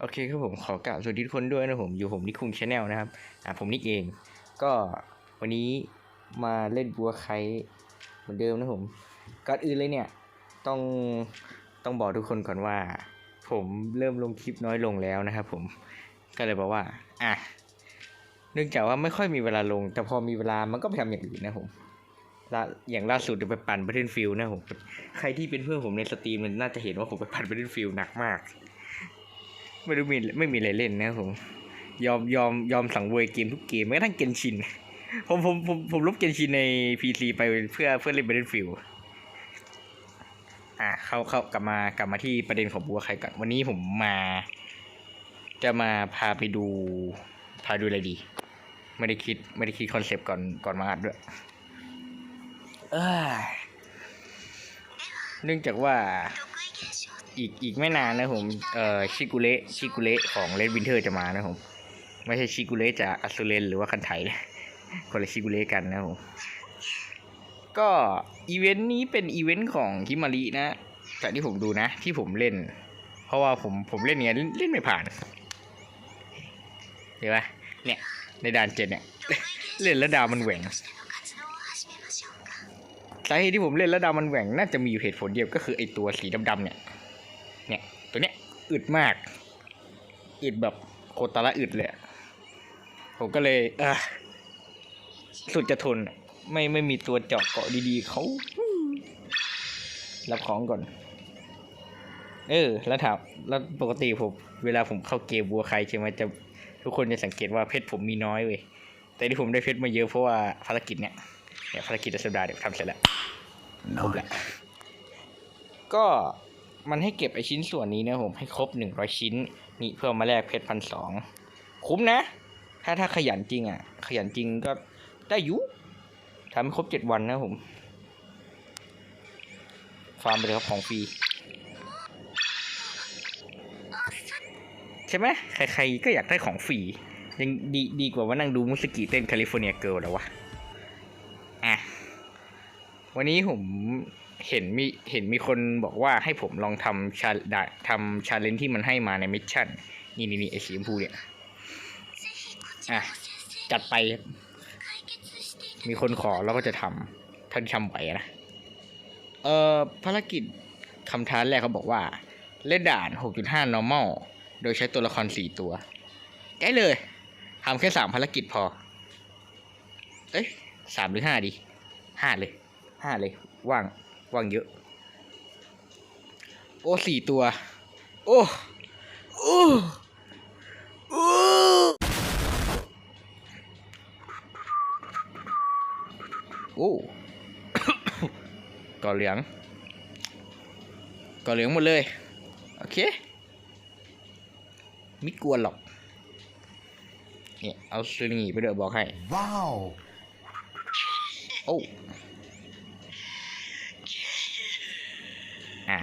โอเคครับผมขอกล่าวสวัสดีทุกคนด้วยนะผมอยู่ผมนิคุงชาแนลนะครับอ่าผมนิกเอง ก็วันนี้มาเล่นบัวไคเหมือนเดิมนะผมก่อนอื่นเลยเนี่ยต้องต้องบอกทุกคนก่อนว่า ผมเริ่มลงคลิปน้อยลงแล้วนะครับผมก็เลยบอกว่าอะเนื่องจากว่าไม่ค่อยมีเวลาลง แต่พอมีเวลามันก็ไปทำอย่างอื่นนะผมล่าอย่างล่าสุดไปปั่น Battlefield นะผมใครที่เป็นเพื่อนผมในสตรีมมันน่าจะเห็นว่าผมไปปั่น Battlefield หนักมาก ไม่รู้มีไม่มีอะไรเล่นนะครับผมยอมยอมยอมสังเวยเกมทุกเกมแม้กระทั่งเกนชินผมผมผมผมลบเกนชินใน PC ไปเพื่อเพื่อเล่น Battlefield อะเข้าเข้ากลับมากลับมาที่ประเด็นของบัวใครก่อนวันนี้ผมมา จะมาพาไปดู พาดูอะไรดี ไม่ได้คิดไม่ได้คิดคอนเซปต์ก่อนก่อนมาอัดด้วยเอ้ยเนื่องจากว่า อีกอีกไม่นานนะผมเอ่อชิกุเระชิกุเระของเลดวินเทอร์จะมานะผมไม่ใช่ชิกุเระจากอัสเรนหรือว่าคันไถนะคนละชิกุเระกันนะผมก็อีเวนต์นี้เป็นอีเวนต์ของฮิมารินะจากที่ผมดูนะ ที่ผมเล่น เพราะว่าผมผมเล่นเนี้ยเล่นไม่ผ่านเห็นปะเนี่ยในด่านเจ็ดเนี่ยเล่นแล้วดาวมันแหว่งสาเหตุที่ผมเล่นแล้วดาวมันแหว่งน่าจะมีอยู่เหตุผลเดียวก็คือไอตัวสีดำๆเนี่ยเนี่ย ตัวเนี้ยอึดมาก อึดแบบโคตรละอึดเลยอะผมก็เลยเออสุดจะทนอะไม่ไม่มีตัวเจาะเกาะดีๆเขารับของก่อน เออ แล้วถามแล้วปกติผมเวลาผมเข้าเกมบัวใครใช่ไหมจะทุกคนจะสังเกตว่าเพชรผมมีน้อยเว้ยแต่ที่ผมได้เพชรมาเยอะเพราะว่าภารกิจเนี่ยเนี่ยภารกิจสัปดาห์เดี๋ยวทำเสร็จแล้วครบแหละก็ มันให้เก็บไอชิ้นส่วนนี้นะผมให้ครบหนึ่งร้อยชิ้น นี่เพื่อมาแลกเพชรพันสองคุ้มนะ ถ้าถ้าขยันจริงอะ ขยันจริงก็ได้อยุทำให้ครบเจ็ดวันนะผม ฟาร์มไปเลยครับของฟรีใช่ไหมใครๆก็อยากได้ของฟรียังดีดีกว่าว่านั่งดูมุสกิเต้นแคลิฟอร์เนียเกิร์ลแล้ววะอะวันนี้ผม เห็นมีเห็นมีคนบอกว่าให้ผมลองทำชาดะทำชาเลนที่มันให้มาในมิชชั่น นี่นี่นี่ไอสีชมพูเนี่ยอะจัดไป มีคนขอเราก็จะทำท่าที่ทำไหวนะ เอ่อภารกิจคำท้าแรกเขาบอกว่า เล่นด่าน 6.5 normal โดยใช้ตัวละคร 4 ตัวได้เลยทำแค่3ภารกิจพอ เอ้ยสามหรือห้าดีห้าเลยห้าเลย ว่าง ว่างเยอะ โอ้สี่ตัว โอ้โอ้โอ้โอ้ก่อเหลืองก่อเหลืองหมดเลย โอเค ไม่กลัวหรอก เนี่ย เอาสลิงไปด้วยบอกให้ Wow! โอ้ อะ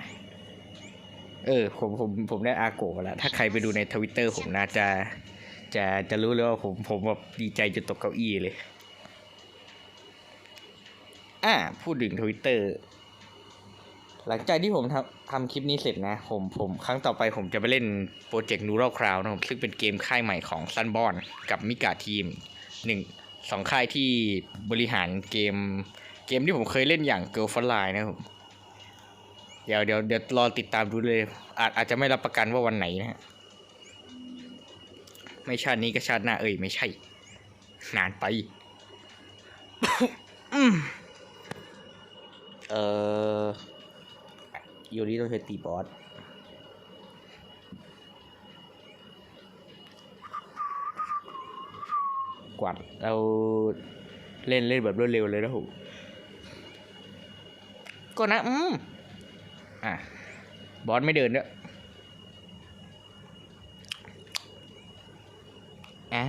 เออผมผมผมได้อาโกะแล้ว ถ้าใครไปดูในทวิตเตอร์ผมน่าจะจะจะรู้เลยว่าผมผมแบบดีใจจนตกเก้าอี้เลย อะพูดถึงทวิตเตอร์หลังจากที่ผมทำทำคลิปนี้เสร็จนะ ผมผมครั้งต่อไปผมจะไปเล่นโปรเจกต์นูรัลคราวนะครับซึ่งเป็นเกมค่ายใหม่ของซันบอนกับมิกาทีมหนึ่งสองค่ายที่บริหารเกมเกมที่ผมเคยเล่นอย่าง Girl f o r Line นะครับ เดี๋ยวเดี๋ยวเดี๋ยวรอติดตามดูเลย อาจอาจจะไม่รับประกันว่าวันไหนนะฮะไม่ชาตินี้ก็ชาติหน้าเอ่ยไม่ใช่ นานไปอืมเอ่อยูริต้องใช้ตีบอสกวาดเราเล่นเล่นแบบรวดเร็วเลยนะผมก็นะ อืม อะ บอสไม่เดินด้วยอ่า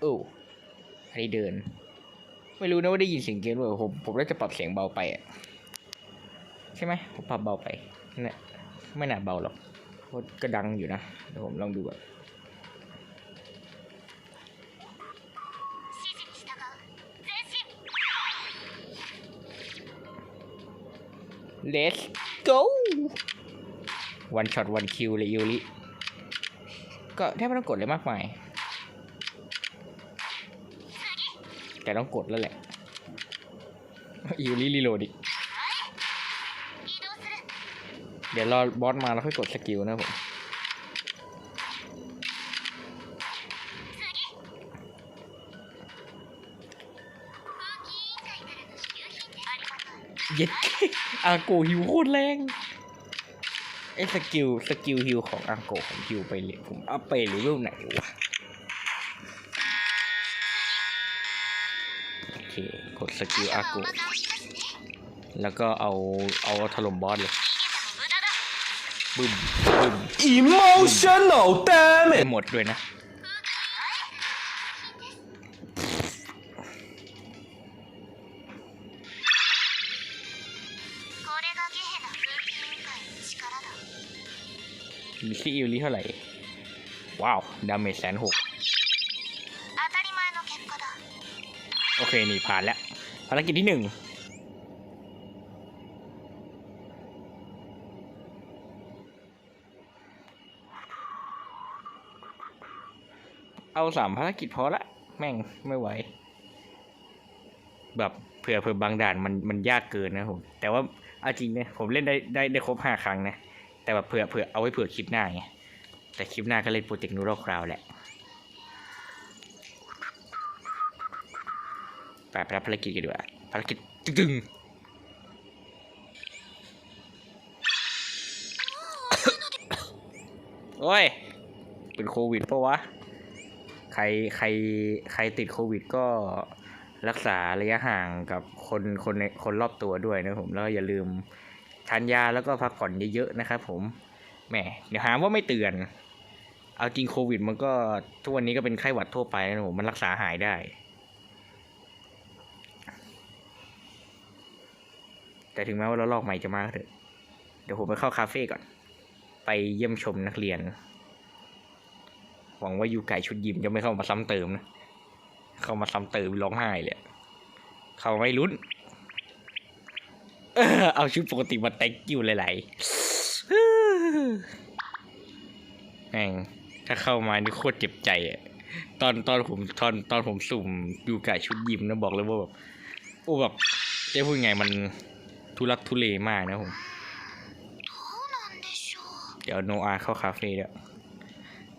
โอ้อันนี้เดิน ไม่รู้นะว่าได้ยินเสียงเกมหรือเปล่าผม ผมน่าจะปรับเสียงเบาไปอะ ใช่ไหมผมปรับเบาไปเนี่ยไม่น่าเบาหรอกโคตรกระดังอยู่นะเดี๋ยวผมลองดูก่อนเลสโกวันช็อตวันคิวเลยยูริก็แทบไม่ต้องกดเลยมากมาย แต่ต้องกดแล้วแหละยูริรีโหลดอีก เดี๋ยวรอบอสมาแล้วค่อยกดสกิลนะผมเย็ดอากูหิวโคตรแรงไอ้สกิลสกิลฮิวของอาโกของฮิวไปเลยผมเอาไปเลเวลไหนวะโอเคกดสกิลอากูแล้วก็เอาเอาถล่มบอสเลย บึ้มบึ้ม emotional damage หมดด้วยนะมีซีอิวลี่เท่าไหร่ ว้าว ดาเมจแสนหกโอเค นี่ผ่านแล้ว ภารกิจที่หนึ่ง เอาสามภารกิจพอละ แม่งไม่ไหว แบบเผื่อเผื่อบางด่านมันมันยากเกินนะผมแต่ว่าอาจริงเนี่ยผมเล่นได้ได้ได้ครบห้าครั้งนะแต่แบบเผื่อเผื่อเอาไว้เผื่อคลิปหน้าไงแต่คลิปหน้าก็เล่นโปรเจกต์นูโรคราวแหละไปไปรับภารกิจกันดีกว่าภารกิจตึงโอ้ย เป็นโควิดปะวะ ใครใครใครติดโควิดก็รักษาระยะห่างกับคนคนในคนรอบตัวด้วยนะผมแล้วอย่าลืมทานยาแล้วก็พักผ่อนเยอะๆนะครับผมแหมเดี๋ยวหาว่าไม่เตือน เอาจริงโควิด มันก็ทุกวันนี้ก็เป็นไข้หวัดทั่วไปนะผมมันรักษาหายได้แต่ถึงแม้ว่าเราลอกใหม่จะมากเถอะ เดี๋ยวผมไปเข้าคาเฟ่ก่อน ไปเยี่ยมชมนักเรียน หวังว่ายูไก่ชุดยิมจะไม่เข้ามาซ้ำเติมนะ เข้ามาซ้ำเติมร้องไห้เลยเขาไม่ลุ้น เอาชุดปกติมาแตกกิ้วหลายๆแม่งถ้าเข้ามานี่โคตรเจ็บใจอะตอนตอนผมตอนตอนผมสุ่มยูไก่ชุดยิมนะบอกเลยว่าแบบโอ้แบบจะพูดไงมันทุลักทุเลมากนะผม เดี๋ยวโนอาเข้าคาเฟ่แล้ว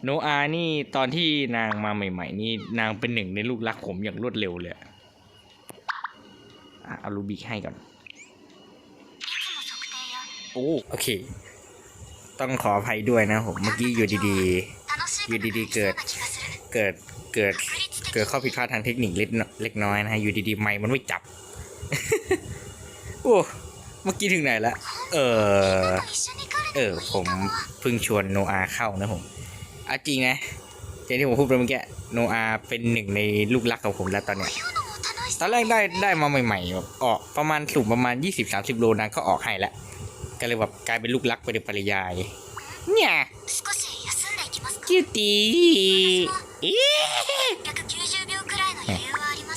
โนอานี่ตอนที่นางมาใหม่ ๆ นี่นางเป็นหนึ่งในลูกรักผมอย่างรวดเร็วเลยอะเอาลูบิกให้ก่อน โอ้โอเค ต้องขออภัยด้วยนะผมเมื่อกี้อยู่ดีๆ อยู่ดีๆ เกิดเกิดเกิดเกิดข้อผิดพลาดทางเทคนิคเล็กน้อยนะฮะอยู่ดีๆ ไม้มันไม่จับ โอ้เมื่อกี้ถึงไหนละ เออ เออ ผมเพิ่งชวนโนอาเข้านะผม อาจริงนะเจ้าที่ผมพูดไปเมื่อกี้โนอาเป็นหนึ่งในลูกรักของผมแล้วตอนเนี้ยตอนแรกได้ได้มาใหม่ๆแบบออกประมาณสูบประมาณ 20-30 โลนานก็ออกให้ละก็เลยแบบกลายเป็นลูกรักไปโดยปริยาย เนี่ยคิวตี้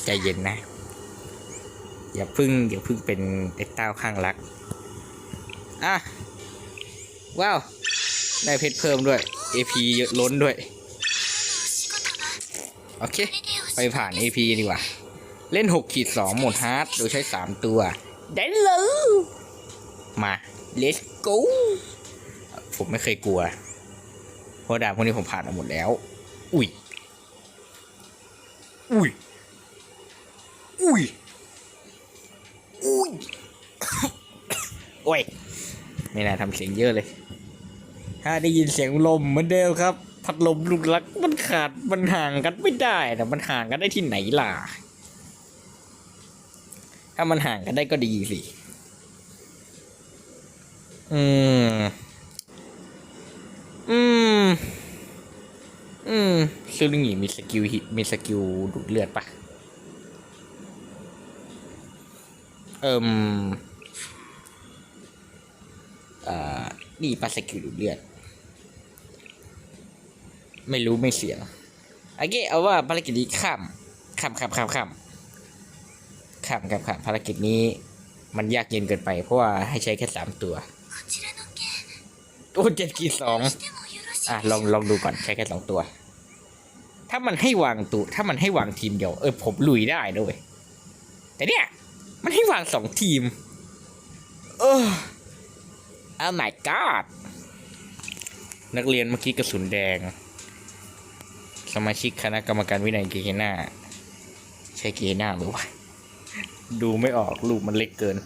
ใจเย็นนะ อย่าพึ่งอย่าพึ่งเป็นไอ้เต้าข้างรัก อะ ว้าว ได้เพชรเพิ่มด้วย AP เยอะล้นด้วย โอเค ไปผ่าน AP ดีกว่า เล่น6ขีด2หมดฮาร์ดโดยใช้ 3 ตัว ได้เลยมา let's go ผมไม่เคยกลัว เพราะดาบพวกนี้ผมผ่านมาหมดแล้ว อุ้ย อุ้ย อุ้ย อุ้ย โอ้ย ไม่น่าทำเสียงเยอะเลย ถ้าได้ยินเสียงลมเหมือนเดิมครับ พัดลมลูกลักมันขาดมันห่างกันไม่ได้แต่มันห่างกันได้ที่ไหนล่ะ ถ้ามันห่างกันได้ก็ดีสิ อืม อืม อืมซึ่งนี่มีสกิลฮิมีสกิลดูดเลือดปะเอิมอ่านี่ปะสกิลดูดเลือด ไม่รู้ไม่เสียโอเคเอาว่าภารกิจนี้ข้ามข้ามข้ามข้ามข้ามข้ามข้ามข้ามภารกิจนี้มันยากเย็นเกินไป เพราะว่าให้ใช้แค่สามตัวตัวเจ็ดกี่สองอะลองลองดูก่อนใช้แค่สองตัว ถ้ามันให้วางตัวถ้ามันให้วางทีมเดียวเออผมลุยได้ด้วยแต่เนี่ย มันให้วางสองทีม เออ oh my god นักเรียนเมื่อกี้กระสุนแดง มาชิกคณะกรรมการวินัยกีเน่าใช่กีเน่าหรือวะดูไม่ออกรูปมันเล็กเกิน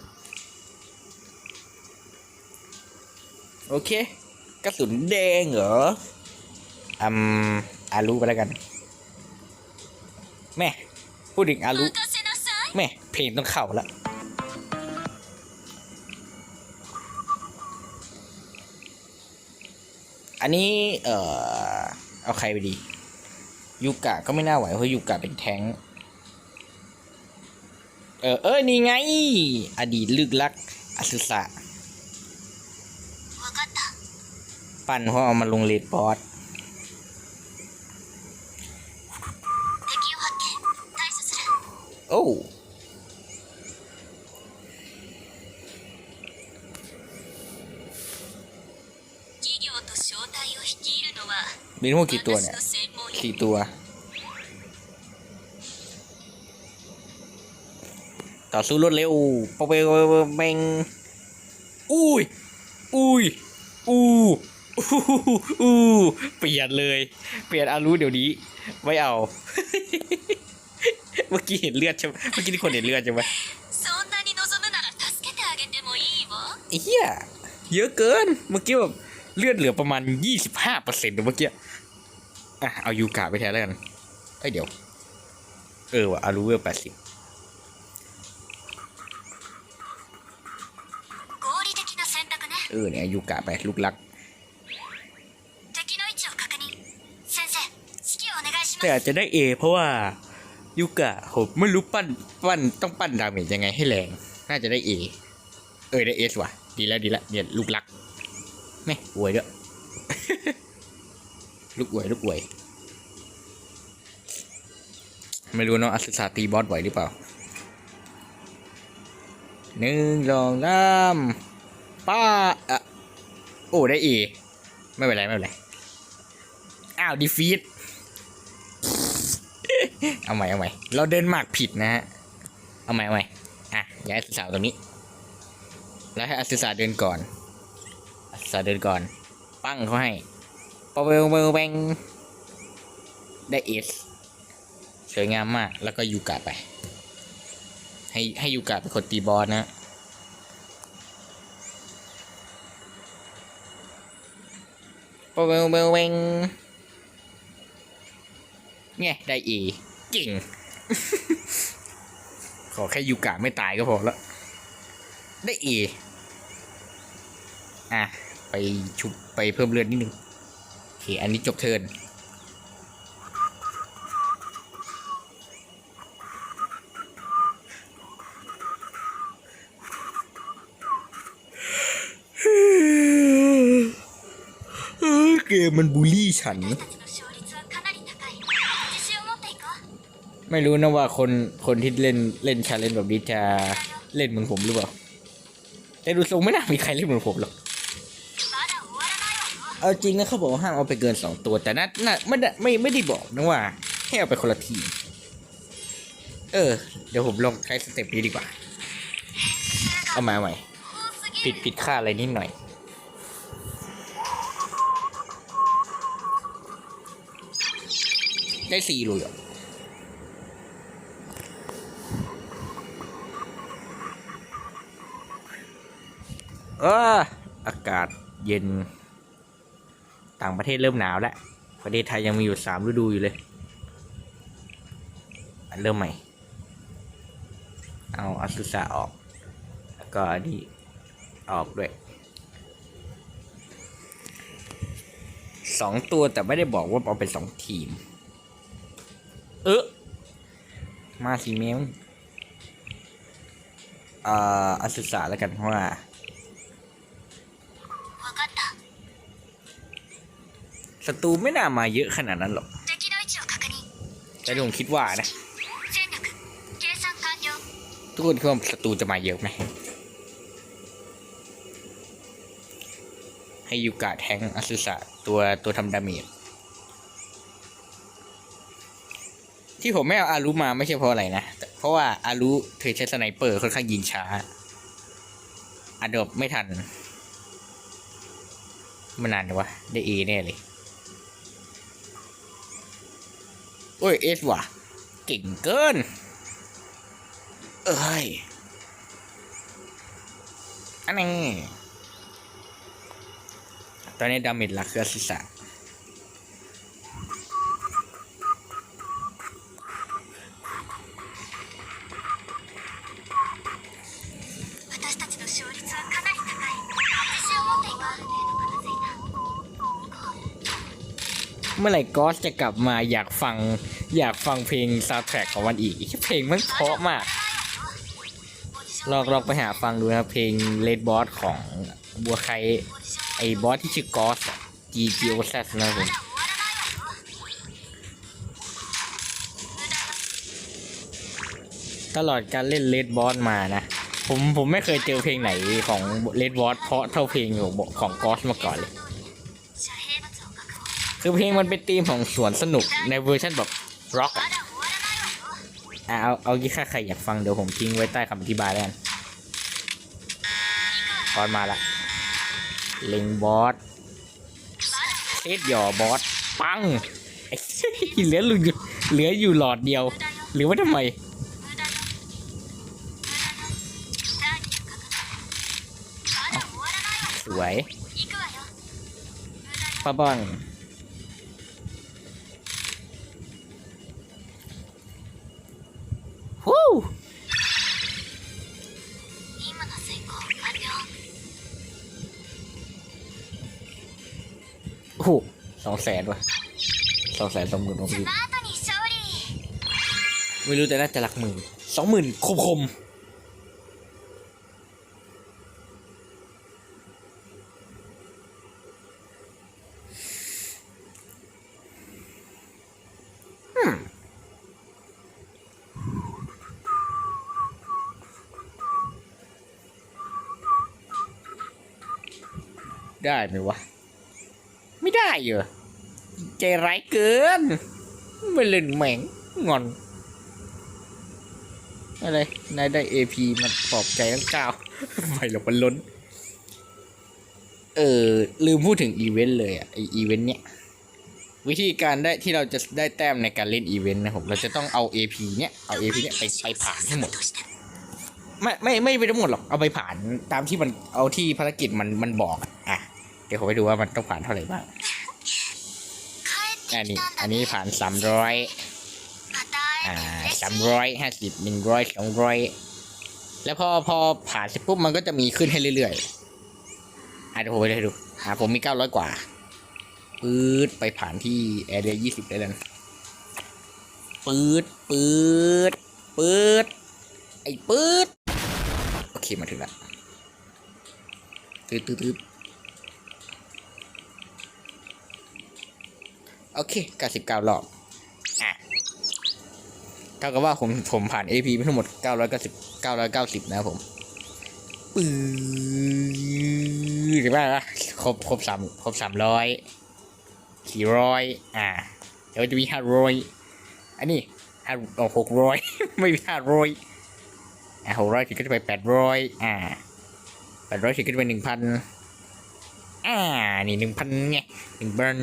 โอเคกระสุนแดงเหรออืมอารุไปแล้วกัน แม่ พูดถึงอารุแม่เพลงต้องเข้าละอันนี้ เออเอาใครไปดี ยูกะก็ไม่น่าไหวเพราะยูกะเป็นแท้งเออเออนี่ไง อดีตลึกลักอสุสะปั่นเพราะเอามาลงเลดบอสโอ้ มีทั้งหมดกี่ตัวเนี่ยกี่ตัว ต่อสู้รวดเร็วปะเปเมงอุ้ย อุ้ย อู้อู้เปลี่ยนเลย เปลี่ยนอารู้เดี๋ยวนี้ ไม่เอา เมื่อกี้เห็นเลือดใช่ไหมเมื่อกี้ที่คนเห็นเลือดใช่ไหมเฮียเยอะเกิน เมื่อกี้แบบ เลือดเหลือประมาณ 25%เปอร์เซ็นต์เมื่อกี้อะเอายูกาไปแทนแล้วกันไอเดี๋ยว เออว่ะอารูเวลแปดสิบเออเนี่ยยูกาไปลูกลักแต่อาจจะได้เอเพราะว่ายูกะผมไม่รู้ปั้นปั้นต้องปั้นดาเมจยังไงให้แรง น่าจะได้เอเออได้เอสว่ะ ดีแล้วดีแล้วเนี่ยลูกลัก แม่อวยด้วย ลูกอวยลูกอวย ไม่รู้เนาะอัศสาตีบอสไหวหรือเปล่าหนึ่งสองสามป้าอะโอ้ ได้เอไม่เป็นไร ไม่เป็นไร อ้าว ดีฟีดเอาใหม่เอาใหม่เราเดินหมากผิดนะฮะ เอาใหม่เอาใหม่อะ ย้ายอัศสาวตรงนี้ แล้วให้อัศสาเดินก่อนอัศ สาเดินก่อน ปั้งเขาให้ปะเวลเวลแบงได้เอสสวยงามมาก แล้วก็ยูกะไป ให้ให้ยูกะเป็นคนตีบอลนะปะเวลเวลแบงเนี่ยได้เอเก่งขอแค่ยูกะไม่ตายก็พอแล้วได้เออะ ไปชุบไปเพิ่มเลือดนิดนึงโอเคอันนี้จบเทินเกมมันบูลลี่ฉัน ไม่รู้นะว่าคนคนที่เล่นเล่นชาเลนแบบนี้จะเล่นเหมือนผมหรือเปล่า แต่ดูทรงไม่น่ามีใครเล่นเหมือนผมหรอก เอาจริงนะเขาบอกห้ามเอาไปเกินสองตัว แต่นั้นนะไม่ได้ไม่ไม่ได้บอกนะว่า ให้เอาไปคนละที เออ เดี๋ยวผมลองใช้สเต็ปนี้ดีกว่า เอามาใหม่ปิดปิดค่าอะไรนิดหน่อย ได้สี่เลยเหรออออากาศเย็น ต่างประเทศเริ่มหนาวแล้วประเทศไทยยังมีอยู่สามฤดูอยู่เลยอันเริ่มใหม่ เอาอัสุสะออก แล้วก็อันนี้ออกด้วยสองตัวแต่ไม่ได้บอกว่าเอาเป็นสองทีม เออมาสีเมลอ่าอัสุสะแล้วกันเพราะว่า ศัตรูไม่น่ามาเยอะขนาดนั้นหรอกแต่ผงคิดว่านะ ทุกคนคิดว่าศัตรูจะมาเยอะไหมให้ยูกะแทงอสุสะตัวตัวทำดาเมจที่ผมไม่เอาอารุมาไม่ใช่เพราะอะไรนะ เพราะว่าอารุเธอใช้สไนเปอร์ค่อนข้างยิงช้าอดบไม่ทัน มันนานเลยวะ ได้เอแน่เลย โอ้ยเอสว่ะ เก่งเกิน เอ้ยอันนี้ตอนนี้ดามิดละเครือศีรษะเมื่อไหร่กอสจะกลับมาอยากฟัง อยากฟังเพลงซาวด์แทร็กของมันอีก เพลงมันเพราะมาก ลองลองไปหาฟังดูนะเพลงเลดบอสของบัวไคไอ้บอสที่ชื่อกอส G G O Z นะผมตลอดการเล่นเลดบอสมานะ ผมผมไม่เคยเจอเพลงไหนของเลดบอสเพราะเท่าเพลงของของกอสมาก่อนเลย คือเพลงมันเป็นธีมของสวนสนุกในเวอร์ชันแบบ ร็อกอะเอาเอายี่ค่าใครอยากฟังเดี๋ยวผมทิ้งไว้ใต้คำอธิบายแล้วกันบอสมาละเล็งบอสเอ็ดหย่อบอสปังเหลือลุงเหลืออยู่หลอดเดียว หรือว่าทำไมสวยป้าบอง โอ้โหสองแสนว่ะสองแสนสองหมื่นองอยู่ไม่รู้แต่น่าจะหลักหมื่นสองหมื่นคมคมได้ไหมวะ อยู่ ใจร้ายเกิน ไม่เล่นแหม่งงอน อะไร นายได้เอพีมันปลอบใจทั้งเก้าไม่หรอกมันล้น เออ ลืมพูดถึงอีเวนต์เลยอะอีเวนต์เนี้ยวิธีการได้ที่เราจะได้แต้มในการเล่นอีเวนต์นะครับเราจะต้องเอา AP เนี้ยเอา AP เนี้ยไปไปผ่านให้หมดไม่ไม่ไม่ไปทั้งหมดหรอกเอาไปผ่านตามที่มันเอาที่ภารกิจมันมันบอกอะเดี๋ยวผมไปดูว่ามันต้องผ่านเท่าไหร่บ้าง อันนี้อันนี้ผ่านสามร้อยอ่าสามร้อยห้าสิบหนึ่งร้อยสองร้อยแล้วพอพอผ่านเสร็จปุ๊บมันก็จะมีขึ้นให้เรื่อยๆอะเดี๋ยวผมไปดูอ่าผมมีเก้าร้อยกว่าปื๊ดไปผ่านที่แอเรียยี่สิบได้แล้วปื๊ดปื๊ดปื๊ดไอ้ปื๊ดโอเคมาถึงแล้วตื๊ดตื๊ด โอเคเก้าสิบเก้ารอบ อะเท่ากับว่าผมผมผ่าน AP ไปทั้งหมด 990 990 นะครับผมปื้อหรือว่าครบครบสามครบสามร้อยสี่ร้อยอ่าเดี๋ยวจะมีห้าร้อยอันนี้ห้าหกร้อยไม่มีห้าร้อยอ่าหกร้อยถึงก็จะไปแปดร้อยอ่าแปดร้อยถึงก็จะไปหนึ่งพันอ่านี่หนึ่งพันไงหนึ่งพัน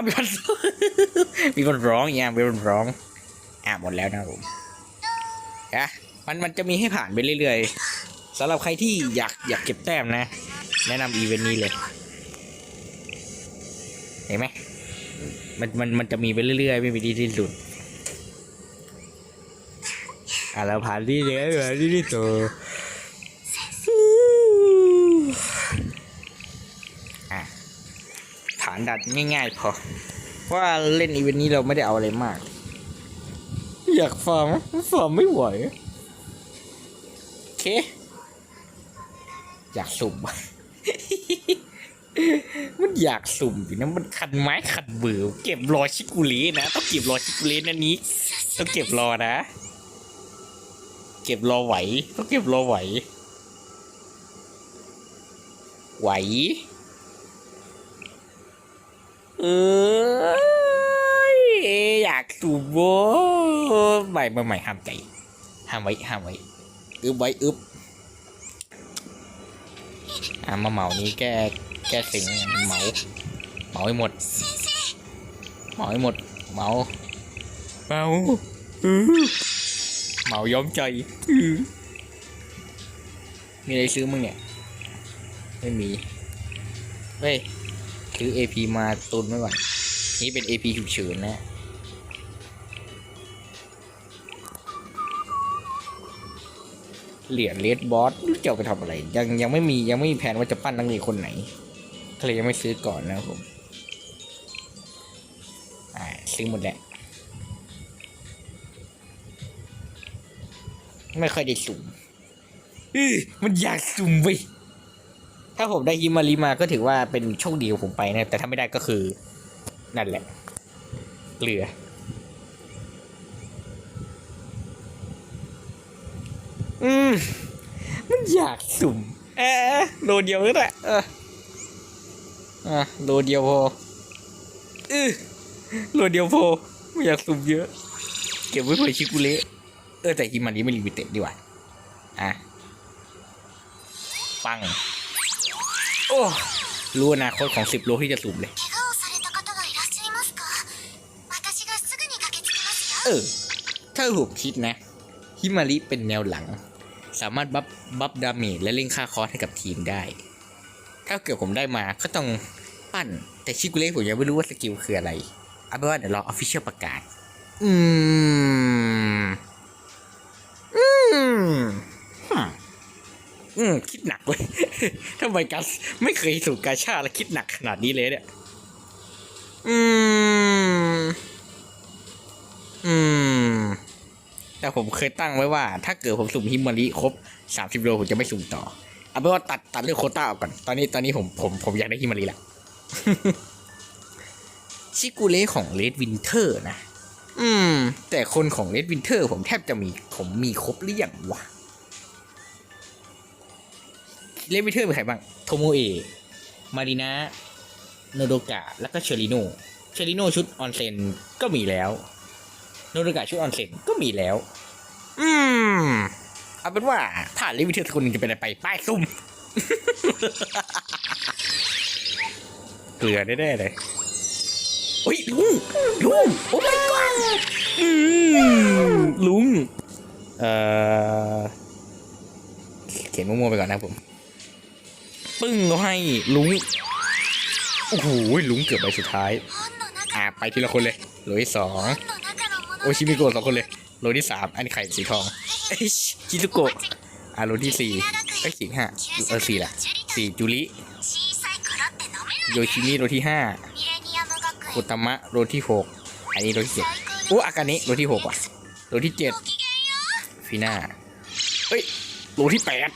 เอามีคนมีคนร้องอย่างเงี้ยมีคนร้อง อะหมดแล้วนะผมอะมันมันจะมีให้ผ่านไปเรื่อยๆสำหรับใครที่อยากอยากเก็บแต้มนะ แนะนำอีเวนต์นี้เลย เห็นไหมมันมันมันจะมีไปเรื่อยๆ ไม่มีที่สิ้นสุดอะเราผ่านที่เดียวผ่านที่ที่ตัวอะ ผ่านดัดง่าย ๆ พอเพราะว่าเล่นอีเวนต์นี้เราไม่ได้เอาอะไรมาก อยากฟาร์มฟาร์มไม่ไหวโอเค อยากสุ่มมันอยากสุ่มอยู่นะมันคันไม้คันเบื่อเก็บรอชิกุเลนะต้องเก็บรอชิกุเลนั่นนี้ต้องเก็บรอนะ เก็บรอไหวต้องเก็บรอไหว ไหว เอยอยากสูบโว้ใหม่ใหม่ห้ามใจห้ามไว้ห้ามไว้อึบไว้อึบอะมาเหมานี้แก้แก้สิงเหมาเหมาให้หมดเหมาให้หมดเหมาเหมาอื้อเหมาย้อมใจมีอะไรซื้อมึงเนี่ยไม่มีเฮ้ย ซื้อ AP มาตุนไว้ก่อนนี่เป็น AP ฉุกเฉินนะเหรียญเลดบอสจะเอาไปทำอะไร ยังยังไม่มียังไม่มีแผนว่าจะปั้นนักเรียนคนไหนก็เลยยังไม่ซื้อก่อนนะครับผมอ่าซื้อหมดแหละไม่ค่อยได้สุ่มอื้อมันอยากสุ่มไป ถ้าผมได้ฮิมาริมาก็ถือว่าเป็นโชคดีของผมไปนะ แต่ถ้าไม่ได้ก็คือ นั่นแหละเกลืออืมมันอยากสุ่มเออโลเดียวก็ได้เอออะโลเดียวพอเออโลเดียวพอไม่อยากสุ่มเยอะ เก็บไว้เผื่อชิกุเละเออแต่ฮิมาริไม่ลิมิเต็ดดีกว่าอะปัง โอ้รู้อนาคตของสิบโลที่จะสูบเลยเออถ้าถูกคิดนะฮิมาริเป็นแนวหลัง สามารถบัฟบัฟดาเมจและเล่งค่าคอสให้กับทีมได้ ถ้าเกิดผมได้มาก็ต้องปั้น แต่ชิคุเล่ผมยังไม่รู้ว่าสกิลคืออะไร เอาเป็นว่าเดี๋ยวรอออฟฟิเชียลประกาศ อืม อืมคิดหนักเลยทำไมกัสไม่เคยสู่กาชาแล้วคิดหนักขนาดนี้เลยเนี่ย อืม อืม แต่ผมเคยตั้งไว้ว่า ถ้าเกิดผมสุ่มฮิมาริครบสามสิบโลผมจะไม่สุ่มต่อ เอาเป็นว่าตัดตัดเรื่องโคต้าออกก่อน ตอนนี้ตอนนี้ผมผมผมอยากได้ฮิมาริละชิกุเล่ของเลดวินเทอร์นะ อืม แต่คนของเลดวินเทอร์ผมแทบจะมีผมมีครบหรือยังวะ เลดวินเทอร์มีใครบ้าง โทโมเอะมารินะโนโดกะ แล้วก็เชอริโนเชอริโนชุดออนเซนก็มีแล้ว โนโดกะชุดออนเซ็นก็มีแล้ว อืม เอาเป็นว่า ถ้าลิวิเทอร์สักคนหนึ่งจะเป็นอะไรไป ป้ายซุ่ม เกลือแน่ๆเลยโอ้ยลุงลุงโอ้ my god อืมลุง เอ่อ เขียนมั่วๆไปก่อนนะครับผม ปึ้งเขาให้ลุงโอ้โหลุงเกือบไปสุดท้ายอ่าไปทีละคนเลยโหลที่สองโอชิมิโกะสองคนเลยโหลที่สามอันนี้ไข่สีทองเอ้ชิซุโกะอ่าโหลที่สี่ไอ้สิ่ห้าเออสี่ละสี่จุลิโยชิมิโหลที่ห้าโคตมะโหลที่หกอันนี้โหลที่เจ็ดโอ้อากาเนะโหลที่หกอะโหลที่เจ็ดฟีน่าเอ้ยโหลที่แปด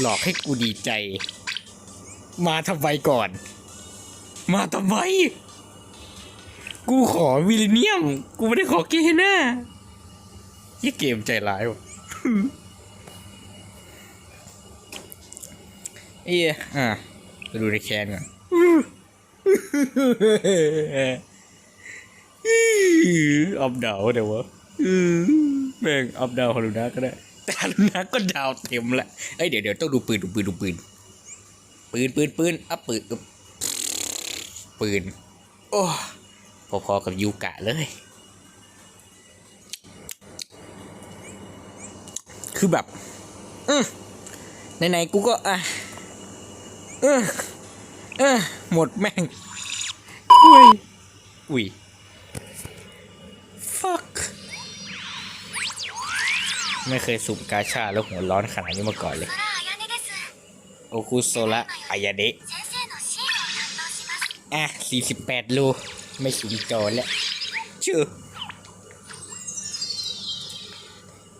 หลอกให้กูดีใจ มาทำไมก่อน มาทำไม กูขอวิลเนียม กูไม่ได้ขอเกน่ายี่เกมใจร้ายว่ะเอ้ยอะมาดูในแคนก่อนอัพดาวเดี๋ยววะอืมแม่งอัพดาวฮารุนะก็ได้ แต่ฮารุนะก็ดาวเต็มละเอ้ยเดี๋ยวเดี๋ยวต้องดูปืนดูปืนดูปืน ปืนปืนปืนอัพปืนอึ๊บปืน โอ้พอๆกับยูกะเลย คือแบบ อืมไหนๆกูก็อะเออเออหมดแม่ง อุ้ยอุ้ย ไม่เคยสุ่มกาชาแล้วหัวร้อนขนาดนี้มาก่อนเลย โอคุโซระอายาเดะอะ 48 ลูไม่สุ่มจอแล้วชื่อ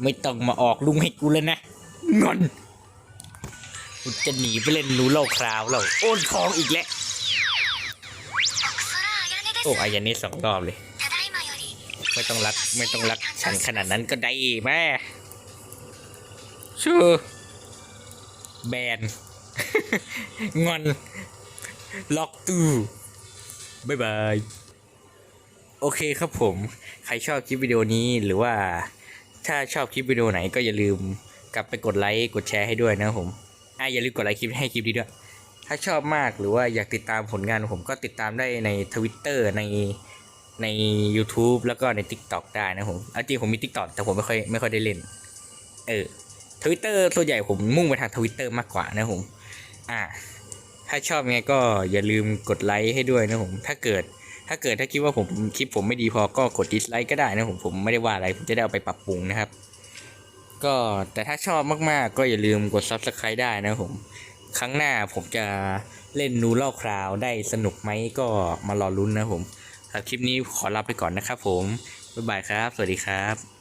ไม่ต้องมาออกลุงให้กูแล้วนะงอนกูจะหนีไปเล่นรู้โลกคราวเราโอนทองอีกแล้ว โอ้อายันนี้สองรอบเลย ไม่ต้องรัก ไม่ต้องรักฉันขนาดนั้นก็ได้แม่ ชื่อแบน งอน ล็อกตู้บายบาย โอเคครับผม ใครชอบคลิปวิดีโอนี้หรือว่าถ้าชอบคลิปวิดีโอไหนก็อย่าลืมกลับไปกดไลค์กดแชร์ให้ด้วยนะผมอะอย่าลืมกดไลค์คลิปให้คลิปนี้ด้วย ถ้าชอบมากหรือว่าอยากติดตามผลงานผมก็ติดตามได้ใน Twitter ในใน YouTube แล้วก็ใน TikTok ได้นะผมเอาจริงผมมี TikTok แต่ผมไม่ค่อยไม่ค่อยได้เล่น เออ Twitter ส่วนใหญ่ผมมุ่งไปทาง Twitter มากกว่านะผม อ่า ถ้าชอบไงก็อย่าลืมกดไลค์ให้ด้วยนะผม ถ้าเกิด ถ้าเกิดถ้าคิดว่าผมคลิปผมไม่ดีพอก็กดดิสไลค์ก็ได้นะผม ผมไม่ได้ว่าอะไร ผมจะได้เอาไปปรับปรุงนะครับ ก็แต่ถ้าชอบมากๆ ก็อย่าลืมกด Subscribe ได้นะผม ครั้งหน้าผมจะเล่นนูเล่าคราวได้สนุกไหมก็มารอลุ้นนะผมคลิปนี้ขอลาไปก่อนนะครับผม บ๊ายบายครับ สวัสดีครับ